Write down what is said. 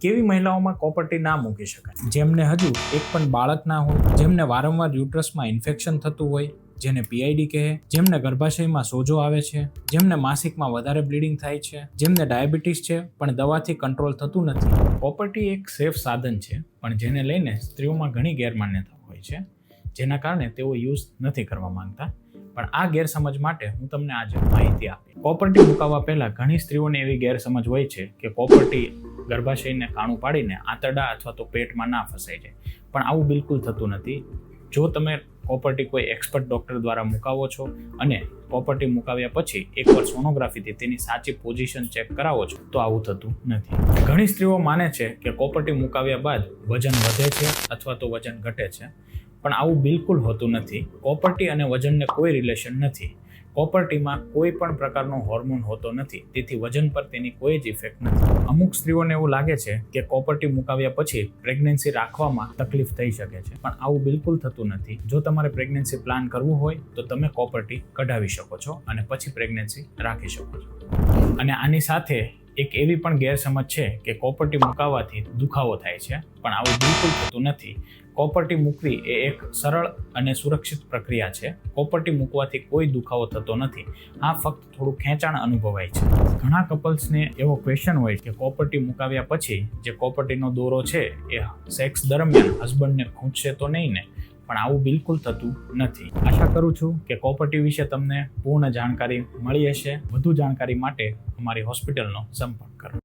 કેવી મહિલાઓમાં કોપર્ટી ના મૂકી શકાય? જેમને હજુ એક પણ બાળક ના હોય, જેમને વારંવાર યુટ્રસમાં ઇન્ફેક્શન થતું હોય, જેને પીઆઈડી કહે, જેમને ગર્ભાશયમાં સોજો આવે છે, જેમને માસિકમાં વધારે બ્લીડિંગ થાય છે, જેમને ડાયાબિટીસ છે, પણ દવાથી કંટ્રોલ થતું નથી. પ્રોપર્ટી એક સેફ સાધન છે, પણ જેને લઈને સ્ત્રીઓમાં ઘણી ગેરમાન્યતા હોય છે, જેના કારણે તેઓ યુઝ નથી કરવા માંગતા. પણ આ ગેરસમજ માટે હું તમને આજે માહિતી આપી પ્રોપર્ટી મુકાવવા પહેલાં ઘણી સ્ત્રીઓને એવી ગેરસમજ હોય છે કે કોપરટી ગર્ભાશયને કાણું પાડીને આંતરડા અથવા તો પેટમાં ના ફસાઈ જાય પણ આવું બિલકુલ થતું નથી. જો તમે પ્રોપર્ટી કોઈ એક્સપર્ટ ડૉક્ટર દ્વારા મુકાવો છો અને પ્રોપર્ટી મુકાવ્યા પછી એકવાર સોનોગ્રાફીથી તેની સાચી પોઝિશન ચેક કરાવો છો, તો આવું થતું નથી. ઘણી સ્ત્રીઓ માને છે કે કોપર્ટી મુકાવ્યા બાદ વજન વધે છે અથવા તો વજન ઘટે છે. પણ આવું બિલકુલ હોતું નથી. પ્રોપર્ટી અને વજનને કોઈ રિલેશન નથી. કોપરટીમાં કોઈ પણ પ્રકારનો હોર્મોન હોતો નથી. તેથી વજન પર તેની કોઈ જ ઇફેક્ટ નથી. અમુક સ્ત્રીઓને એવું લાગે છે કે કોપર્ટી મુકાવ્યા પછી પ્રેગ્નન્સી રાખવામાં તકલીફ થઈ શકે છે. પણ આવું બિલકુલ થતું નથી. જો તમારે પ્રેગ્નન્સી પ્લાન કરવું હોય, તો તમે કોપર્ટી કઢાવી શકો છો અને પછી પ્રેગ્નન્સી રાખી શકો છો. અને આની સાથે એક એવી પણ ગેરસમજ છે કે કોપરટી મુકાવવાથી દુખાવો થાય છે, પણ આવું બિલકુલ થતું નથી. કોપરટી મૂકવી એ એક સરળ અને સુરક્ષિત પ્રક્રિયા છે. કોપરટી મૂકવાથી કોઈ દુખાવો થતો નથી. આ ફક્ત થોડું ખેંચાણ અનુભવાય છે. ઘણા કપલ્સને એવો ક્વેશ્ચન હોય કે કોપરટી મુકાવ્યા પછી જે કોપરટીનો દોરો છે એ સેક્સ દરમિયાન હસબન્ડને ખૂંચશે તો નહીં ને? પણ આવું બિલકુલ થતું નથી. આશા કરું છું કે કોપરટી વિશે તમને પૂર્ણ જાણકારી મળી હશે. વધુ જાણકારી માટે અમારી હોસ્પિટલનો સંપર્ક કરો.